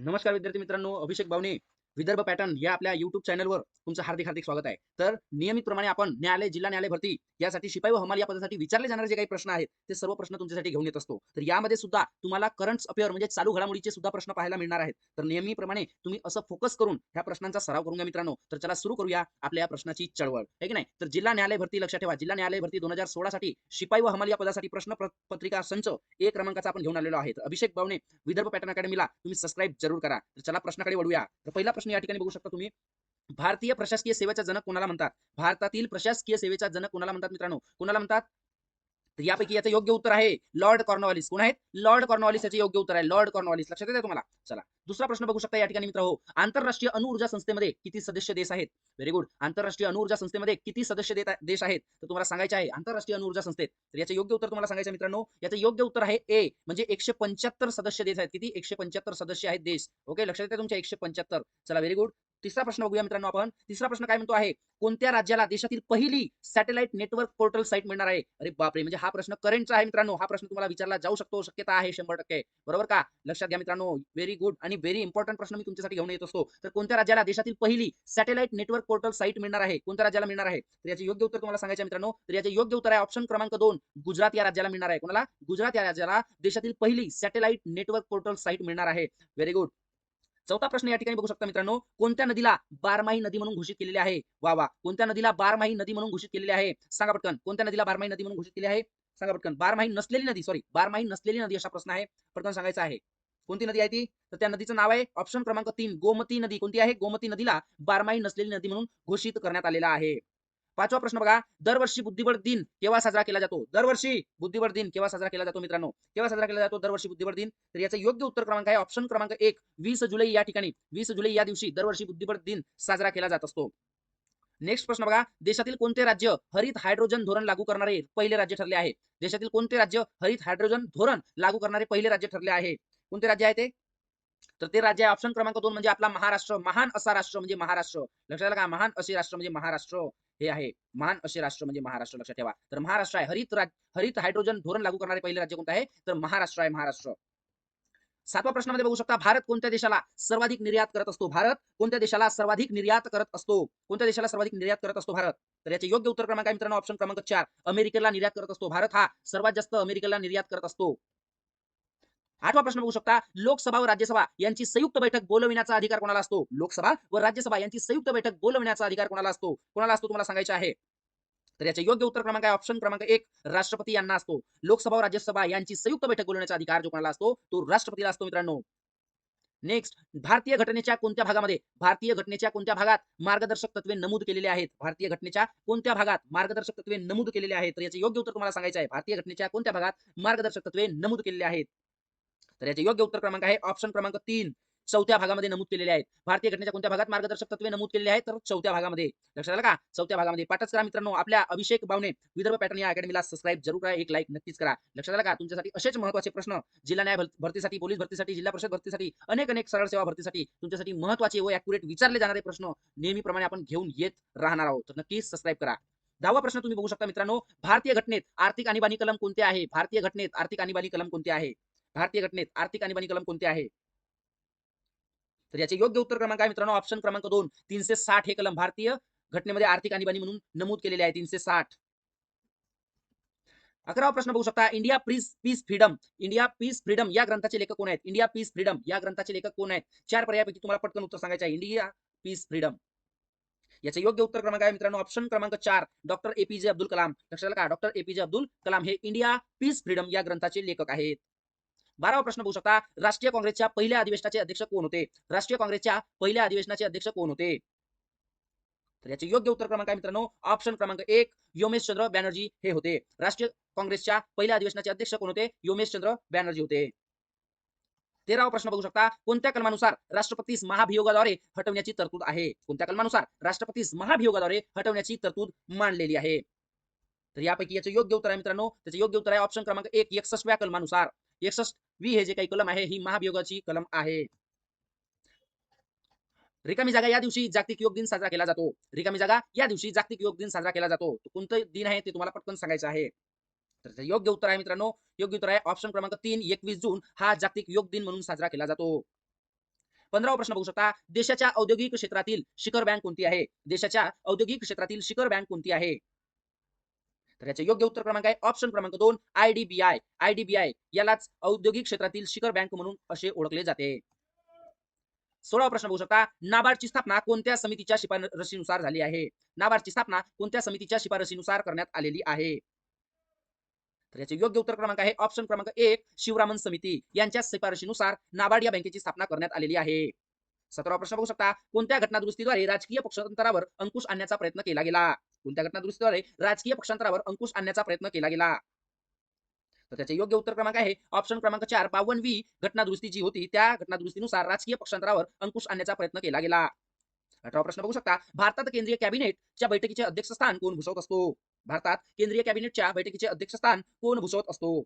नमस्कार विद्यार्थी मित्रांनो अभिषेक बावणे विदर्भ पॅटर्न या आपल्या युट्यूब चॅनलवर तुमचं हार्दिक हार्दिक स्वागत आहे. तर नियमितप्रमाणे आपण न्यायालय जिल्हा न्यायालय भरती यासाठी शिपाई व हमाल या पदासाठी विचारले जाणारे जे काही प्रश्न आहेत ते सर्व प्रश्न तुमच्यासाठी घेऊन येत असतो. तर यामध्ये सुद्धा तुम्हाला करंट अफेअर म्हणजे चालू घडामोडीचे सुद्धा प्रश्न पाहायला मिळणार आहेत. तर नेहमीप्रमाणे तुम्ही असं फोकस करून ह्या प्रश्नांचा सराव करून घ्या मित्रांनो. तर चला सुरू करूया आपल्या या प्रश्नाची चळवळ. आहे की नाही? तर जिल्हा न्यायालय भरती लक्षात ठेवा. जिल्हा न्यायालय भरती दोन हजार सोळा साठी शिपाई व हमाल या पदासाठी प्रश्न पत्रिका संच एक क्रमांकाचा आपण घेऊन आलेलो आहे. अभिषेक भावने विदर्भ पॅटर्न अकॅडमीला तुम्ही सबस्क्राईब जरूर करा. तर चला प्रश्नाकडे वळूया. तर पहिला प्रश्न या ठिकाणी बघू शकता तुम्ही. भारतीय प्रशासकीय सेवेचा जनक कोणाला म्हणतात? भारतातील प्रशासकीय सेवेचा जनक कोणाला म्हणतात मित्रांनो? कोणाला म्हणतात? तर यापैकी याचं योग्य उत्तर आहे लॉर्ड कॉर्नॉलिस कोण आहेत? लॉर्ड कॉर्नॉलिस याचे योग्य उत्तर आहे. लॉर्ड कॉर्नॉलिस लक्षात येते तुम्हाला? चला. दुसरा प्रश्न बघू शकता या ठिकाणी मित्र. हो. आंतरराष्ट्रीय अणुऊर्जा संस्थेमध्ये किती सदस्य देश आहेत? व्हेरी गुड आंतरराष्ट्रीय अणुऊर्जा संस्थेमध्ये किती सदस्य देश आहेत? तर तुम्हाला सांगायचे आहे आंतरराष्ट्रीय अणुऊर्जा संस्थेत. तर याचे योग्य उत्तर तुम्हाला सांगायचं मित्रांनो. याचं योग्य उत्तर आहे ए म्हणजे एकशे पंच्याहत्तर सदस्य देश आहेत. किती? एकशे पंच्याहत्तर सदस्य आहेत देश. ओके लक्षात येते तुमच्या एकशे पंच्याहत्तर. चला व्हेरी गुड तिसरा प्रश्न बघूया मित्रांनो आपण. तिसरा प्रश्न काय म्हणतो आहे? कोणत्या राज्याला देशातील पहिली सॅटेलाइट नेटवर्क पोर्टल साईट मिळणार आहे? अरे बापरे म्हणजे हा प्रश्न करंटचा आहे मित्रांनो. हा प्रश्न तुम्हाला विचारला जाऊ शकतो. शक्यता आहे शंभर टक्के. बरोबर का? लक्षात घ्या मित्रांनो. व्हेरी गुड आणि व्हेरी इम्पॉर्टंट प्रश्न मी तुमच्यासाठी घेऊन येत असतो. तर कोणत्या राज्याला देशातील पहिली सॅटेलाइट नेटवर्क पोर्टल साईट मिळणार आहे? कोणत्या राज्याला मिळणार आहे? तर याचे योग्य उत्तर तुम्हाला सांगायचं मित्रांनो. तर याचे योग्य उत्तर आहे ऑप्शन क्रमांक दोन. गुजरात या राज्याला मिळणार आहे. कोणाला? गुजरात या राज्याला देशातील पहिली सॅटेलाइट नेटवर्क पोर्टल साईट मिळणार आहे. व्हेरी गुड चौथा प्रश्न या ठिकाणी बघू शकता मित्रांनो कोणत्या नदीला बारमाही नदी म्हणून घोषित केलेली आहे? वा वा. कोणत्या नदीला बारमाही नदी म्हणून घोषित केलेली आहे? सांगा पटकन. कोणत्या नदीला बारमाही नदी म्हणून घोषित केली आहे? सांगा पटकन. बारमाही नसलेली नदी सॉरी बारमाही नसलेली नदी असा प्रश्न आहे. पटकन सांगायचा आहे. कोणती नदी आहे ती? तर त्या नदीचं नाव आहे ऑप्शन क्रमांक तीन. गोमती नदी. कोणती आहे? गोमती नदीला बारमाही नसलेली नदी म्हणून घोषित करण्यात आलेला आहे. पाचवा प्रश्न बघा. दरवर्षी बुद्धिबळ दिन केव्हा साजरा केला जातो? दरवर्षी बुद्धिबळ दिन केव्हा साजरा केला जातो मित्रांनो? केव्हा साजरा केला जातो दरवर्षी बुद्धिबळ दिन? तर याचा योग्य उत्तर क्रमांक आहे ऑप्शन क्रमांक एक. वीस जुलै या ठिकाणी. वीस जुलै या दिवशी दरवर्षी बुद्धिबळ दिन साजरा केला जात असतो. नेक्स्ट प्रश्न बघा. देशातील कोणते राज्य हरित हायड्रोजन धोरण लागू करणारे पहिले राज्य ठरले आहे? देशातील कोणते राज्य हरित हायड्रोजन धोरण लागू करणारे पहिले राज्य ठरले आहे? कोणते राज्य आहे ते? तर ते राज्य आहे ऑप्शन क्रमांक दोन म्हणजे आपला महाराष्ट्र. महान असा राष्ट्र म्हणजे महाराष्ट्र. लक्षात आलं का? महान असे राष्ट्र म्हणजे महाराष्ट्र. हे आहे. महान असे राष्ट्र म्हणजे महाराष्ट्र लक्षात ठेवा. तर महाराष्ट्र आहे. हरित राज हरित हायड्रोजन धोरण लागू करणारे पहिले राज्य कोणतं आहे? तर महाराष्ट्र आहे महाराष्ट्र. सातवा प्रश्नामध्ये बघू शकता भारत कोणत्या देशाला सर्वाधिक निर्यात करत असतो? भारत कोणत्या देशाला सर्वाधिक निर्यात करत असतो? कोणत्या देशाला सर्वाधिक निर्यात करत असतो भारत? तर याचे योग्य उत्तर क्रमांक आहे मित्रांनो ऑप्शन क्रमांक चार. अमेरिकेला निर्यात करत असतो भारत. हा सर्वात जास्त अमेरिकेला निर्यात करत असतो. आठवा प्रश्न बघू शकता. लोकसभा व राज्यसभा यांची संयुक्त बैठक बोलविण्याचा अधिकार कोणाला असतो? लोकसभा व राज्यसभा यांची संयुक्त बैठक बोलविण्याचा अधिकार कोणाला असतो? कोणाला असतो तुम्हाला सांगायचे आहे? तर याचे योग्य उत्तर क्रमांक आहे ऑप्शन क्रमांक एक राष्ट्रपती यांना असतो. लोकसभा व राज्यसभा यांची संयुक्त बैठक बोलवण्याचा अधिकार जो कोणाला असतो? तो राष्ट्रपतीला असतो मित्रांनो. नेक्स्ट भारतीय घटनेच्या कोणत्या भागामध्ये? भारतीय घटनेच्या कोणत्या भागात मार्गदर्शक तत्वे नमूद केलेले आहेत? भारतीय घटनेच्या कोणत्या भागात मार्गदर्शक तत्वे नमूद केलेले आहेत? तर याचे योग्य उत्तर तुम्हाला सांगायचं आहे. भारतीय घटनेच्या कोणत्या भागात मार्गदर्शक तत्वे नमूद केलेले आहेत? तर याचे योग्य उत्तर क्रमांक आहे ऑप्शन क्रमांक तीन. चौथ्या भागामध्ये नमूद केलेले आहेत. भारतीय घटनेच्या कोणत्या भागात मार्गदर्शक तत्वे नमूद केलेले आहेत? तर चौथ्या भागामध्ये. लक्षात आलं का? चौथ्या भागामध्ये पाठच करा मित्रांनो. आपल्या अभिषेक बावने विदर्भ पॅटर्न या अकॅडमीला सबस्क्राईब जरूर करा. एक लाईक नक्कीच करा. लक्षात आलं का? तुमच्यासाठी असेच महत्त्वाचे प्रश्न. जिल्हा न्याय भरतीसाठी पोलीस भरतीसाठी जिल्हा परिषद भरतीसाठी अनेक अनेक सरळ सेवा भरतीसाठी तुमच्यासाठी महत्त्वाचे व अॅक्युरेट विचारले जाणारे प्रश्न नेहमीप्रमाणे आपण घेऊन येत राहणार आहोत. तर नक्कीच सबस्क्राईब करा. दहावा प्रश्न तुम्ही बघू शकता मित्रांनो. भारतीय घटनेत आर्थिक आणीबाणी कलम कोणते आहे? भारतीय घटनेत आर्थिक आणीबाणी कलम कोणते आहे? भारतीय घटनेत आर्थिक आणीबाणी कलम कोणते आहे? तर याचे योग्य उत्तर क्रमांक आहे मित्रांनो ऑप्शन क्रमांक दोन तीनशे साठ हे कलम भारतीय घटनेमध्ये आर्थिक आणीबाणी म्हणून नमूद केलेले आहे तीनशे साठ. अकरावा प्रश्न बघू शकता India peace peace freedom India peace freedom या ग्रंथाचे लेखक कोण आहेत? इंडिया पीस फ्रीडम या ग्रंथाचे लेखक कोण आहेत? चार पर्यायापैकी तुम्हाला पटकन उत्तर सांगायचे आहे इंडिया पीस फ्रीडम. याचे योग्य उत्तर क्रमांक आहे मित्रांनो ऑप्शन क्रमांक चार डॉक्टर एपीजे अब्दुल कलाम लक्षात आलं का? डॉक्टर एपीजे अब्दुल कलाम हे इंडिया पीस फ्रीडम या ग्रंथाचे लेखक आहेत. बारावा प्रश्न बघू शकता. राष्ट्रीय काँग्रेसच्या पहिल्या अधिवेशनाचे अध्यक्ष कोण होते? राष्ट्रीय काँग्रेसच्या पहिल्या अधिवेशनाचे अध्यक्ष कोण होते? तर याचे योग्य उत्तर क्रमांक आहे मित्रांनो. ऑप्शन क्रमांक एक योमेश चंद्र बॅनर्जी हे होते. राष्ट्रीय काँग्रेसच्या पहिल्या अधिवेशनाचे अध्यक्ष कोण होते? योमेश चंद्र बॅनर्जी होते. तेरावा प्रश्न बघू शकता. कोणत्या कलमानुसार राष्ट्रपतीस महाभियोगाद्वारे हटवण्याची तरतूद आहे? कोणत्या कलमानुसार राष्ट्रपतीस महाभियोगाद्वारे हटवण्याची तरतूद मांडलेली आहे? तर यापैकी याचं योग्य उत्तर आहे मित्रांनो. त्याचं योग्य उत्तर आहे ऑप्शन क्रमांक एक एकसष्टव्या कलमानुसार. एकसष्ट वी हे जे काही कलम आहे ही महाभियोगाची कलम आहे. रिकामी जागा या दिवशी जागतिक योग दिन साजरा केला जातो. रिकामी जागा या दिवशी जागतिक योग दिन साजरा केला जातो. कोणतं दिन आहे ते तुम्हाला पटकन सांगायचं आहे. तर योग्य उत्तर आहे मित्रांनो. योग्य उत्तर आहे ऑप्शन क्रमांक तीन एकवीस जून हा जागतिक योग दिन म्हणून साजरा केला जातो. पंधरावा प्रश्न बघू शकता. देशाच्या औद्योगिक क्षेत्रातील शिखर बँक कोणती आहे? देशाच्या औद्योगिक क्षेत्रातील शिखर बँक कोणती आहे? तर याचे योग्य उत्तर क्रमांक आहे. ऑप्शन क्रमांक दोन आयडीबीआय आयडीबीआय यालाच औद्योगिक क्षेत्रातील शिखर बँक म्हणून असे ओळखले जाते. सोळावा प्रश्न बघू शकता. नाबार्डची स्थापना कोणत्या समितीच्या शिफारशीनुसार झाली आहे? नाबार्डची स्थापना कोणत्या समितीच्या शिफारशीनुसार करण्यात आलेली आहे? तर याचे योग्य उत्तर क्रमांक आहे. ऑप्शन क्रमांक एक शिवरामन समिती. यांच्या शिफारशीनुसार नाबार्ड या बँकेची स्थापना करण्यात आलेली आहे. सतरावा प्रश्न बघू शकता. कोणत्या घटना दुरुस्तीद्वारे राजकीय पक्षांतरावर अंकुश आणण्याचा प्रयत्न केला गेला? कोणत्या घटनादुरुस्तीद्वारे राजकीय पक्षांतरावर अंकुश आणण्याचा प्रयत्न केला गेला. तर त्याचे योग्य उत्तर क्रमांक आहे. ऑप्शन क्रमांक चार बावन वी घटनादुरुस्ती जी होती त्या घटनादुरुस्तीनुसार राजकीय पक्षांतरावर अंकुश आणण्याचा प्रयत्न केला गेला. अठरावा प्रश्न बघू शकता. भारतात केंद्रीय कॅबिनेटच्या बैठकीचे अध्यक्षस्थान कोण भूषवत असतो? भारतात केंद्रीय कॅबिनेटच्या बैठकीचे अध्यक्षस्थान कोण भूषवत असतो?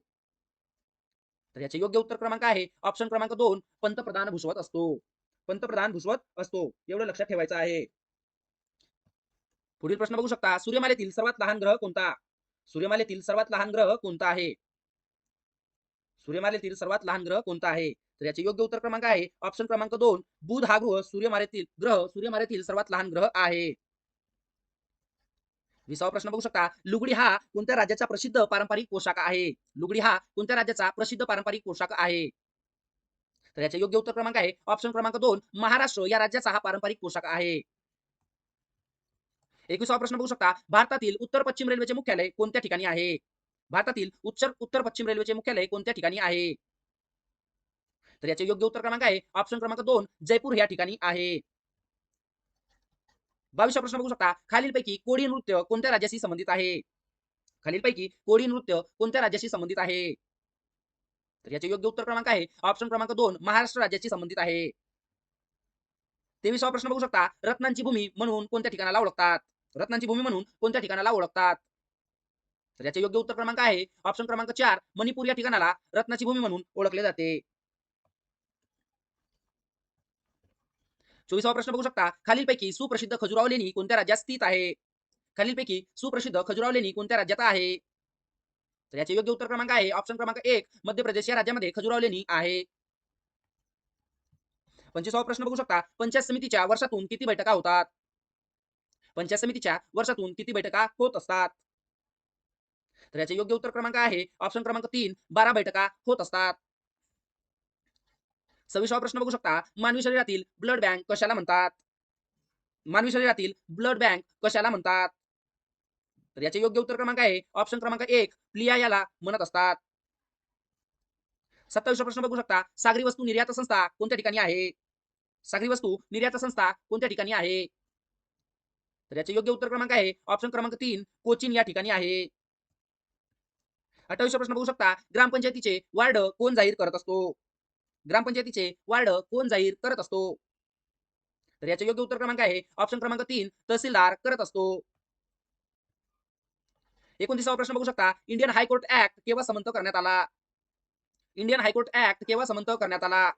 तर याचे योग्य उत्तर क्रमांक आहे. ऑप्शन क्रमांक दोन पंतप्रधान भूषवत असतो. पंतप्रधान भूषवत असतो. एवढं लक्षात ठेवायचं आहे. पुढील प्रश्न बघू शकता. सूर्यमालेतील सर्वात लहान ग्रह कोणता? सूर्यमालेतील सर्वात लहान ग्रह कोणता आहे? सूर्यमालेतील सर्वात लहान ग्रह कोणता आहे? तर याचे योग्य उत्तर क्रमांक आहे. ऑप्शन क्रमांक दोन बुध हा ग्रह सूर्यमालेतील ग्रह सूर्यमालेतील सर्वात लहान ग्रह आहे. विसावा प्रश्न बघू शकता. लुगडी हा कोणत्या राज्याचा प्रसिद्ध पारंपरिक पोशाख आहे? लुगडी हा कोणत्या राज्याचा प्रसिद्ध पारंपरिक पोशाख आहे? तर याचे योग्य उत्तर क्रमांक आहे. ऑप्शन क्रमांक दोन महाराष्ट्र या राज्याचा हा पारंपरिक पोशाख आहे. एकविसावा प्रश्न बघू शकता. भारतातील उत्तर पश्चिम रेल्वेचे मुख्यालय कोणत्या ठिकाणी आहे? भारतातील उत्तर उत्तर पश्चिम रेल्वेचे मुख्यालय कोणत्या ठिकाणी आहे? तर याचे योग्य उत्तर क्रमांक आहे. ऑप्शन क्रमांक दोन जयपूर या ठिकाणी आहे. बावीसवा प्रश्न बघू शकता. खालीलपैकी कोळी नृत्य कोणत्या राज्याशी संबंधित आहे? खालीलपैकी कोळी नृत्य कोणत्या राज्याशी संबंधित आहे? तर याचे योग्य उत्तर क्रमांक आहे. ऑप्शन क्रमांक दोन महाराष्ट्र राज्याशी संबंधित आहे. तेवीसवा प्रश्न बघू शकता. रत्नांची भूमी म्हणून कोणत्या ठिकाणाला ओळखतात? रत्नांची भूमी म्हणून कोणत्या ठिकाणाला ओळखतात? तर याचे योग्य उत्तर क्रमांक आहे. ऑप्शन क्रमांक चार मणिपूर या ठिकाणाला रत्नाची भूमी म्हणून ओळखले जाते. चोवीसावा प्रश्न बघू शकता. खालीलपैकी सुप्रसिद्ध खजुराव लेणी कोणत्या राज्यात स्थित आहे? खालीलपैकी सुप्रसिद्ध खजुराव लेणी कोणत्या राज्यात आहे? तर याचे योग्य उत्तर क्रमांक आहे. ऑप्शन क्रमांक एक मध्य प्रदेश या राज्यामध्ये खजुराव लेणी आहे. पंचवीसावा प्रश्न बघू शकता. पंचायत समितीच्या वर्षातून किती बैठका होतात? पंचायत समितीच्या वर्षातून किती बैठका होत असतात? तर याचे योग्य उत्तर क्रमांक आहे. ऑप्शन क्रमांक तीन बारा बैठका होत असतात. सव्वीसावा प्रश्न बघू शकता. मानवी शरीरातील ब्लड बँक कशाला म्हणतात? मानवी शरीरातील ब्लड बँक कशाला म्हणतात? तर याचे योग्य उत्तर क्रमांक आहे. ऑप्शन क्रमांक एक प्लिया याला म्हणत असतात. सत्तावीसवा प्रश्न बघू शकता. सागरी वस्तू निर्यात संस्था कोणत्या ठिकाणी आहे? सागरी वस्तू निर्यात संस्था कोणत्या ठिकाणी आहे? तर याचे योग्य उत्तर क्रमांक आहे. ऑप्शन क्रमांक तीन कोचिन या ठिकाणी आहे. अठ्ठावीस प्रश्न बघू शकता. ग्रामपंचायतीचे वार्ड कोण जाहीर करत असतो? ग्रामपंचायतीचे वार्ड कोण जाहीर करत असतो? तर याचे योग्य उत्तर क्रमांक आहे. ऑप्शन क्रमांक तीन तहसीलदार करत असतो. एकोणतीसावा प्रश्न बघू शकता. इंडियन हायकोर्ट ऍक्ट केव्हा समंत करण्यात आला? इंडियन हायकोर्ट ऍक्ट केव्हा समंत करण्यात आला?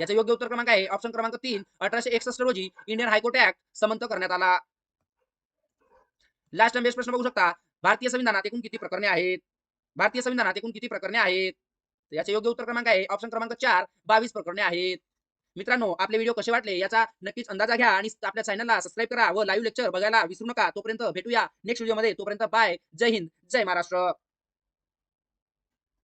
याचा योग्य उत्तर क्रमांक आहे. ऑप्शन क्रमांक तीन अठराशे एकसष्ट रोजी इंडियन हायकोर्ट ऍक्ट समंत करण्यात आला. लास्ट बेस्ट प्रश्न बघू शकता. भारतीय संविधानात एकूण किती प्रकरणे आहेत? भारतीय संविधानात एकूण किती प्रकरणे आहेत? याचे योग्य उत्तर क्रमांक आहे. ऑप्शन क्रमांक चार बावीस प्रकरणे आहेत. मित्रांनो आपले व्हिडिओ कसे वाटले? याचा नक्कीच अंदाजा घ्या आणि आपल्या चॅनलला सबस्क्राईब करा व लाईव्ह लेक्चर बघायला विसरू नका. तोपर्यंत भेटूया नेक्स्ट व्हिडिओमध्ये तोपर्यंत बाय जय हिंद. जय महाराष्ट्र.